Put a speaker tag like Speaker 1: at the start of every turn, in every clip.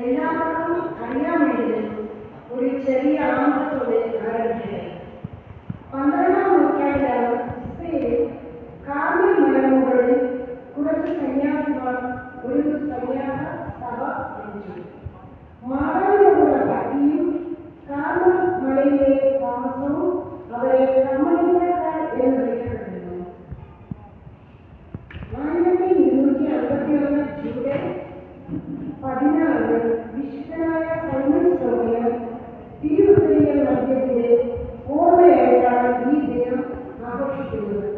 Speaker 1: எல்லாரும் அறியாமையில் ஒரு செறிய ஆம்பத்தோடு ஆரம்பிக்கிறது பன்னிரண்டாம் நூற்றாண்டில் இஸ்ரேல் கார்மி மரபுகளில் குடத்து சன்னியாசிவான் ஒரு சன்னியாச சபா என்று. மாத സാഹിത്യത്തിന്റെ ഓർമ്മയായിട്ടാണ് ഈ ദിനം ആഘോഷിക്കുന്നത്.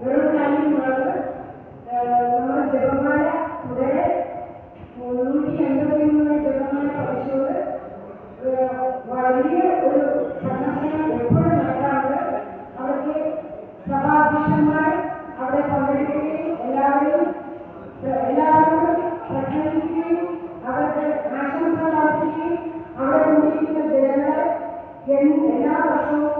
Speaker 1: വെറും കാര്യങ്ങളാണ് നമ്മുടെ ജപമാല തുടരെ നൂറ്റി എൺപത്തി മൂന്ന് ജപമാല ഒരു സന്ദർശനം എപ്പോഴും നടക്കാറുണ്ട് അവർക്ക് സഭാധ്യക്ഷന്മാർ അവിടെ പങ്കെടുക്കുകയും എല്ലാവരും എല്ലാവരോടും പ്രസംഗിക്കുകയും അവർക്ക് ആശംസ പ്രാർത്ഥിക്കുകയും അവിടെ കൂടിയിരിക്കുന്ന ജനങ്ങളെ എൻ- എല്ലാ വർഷവും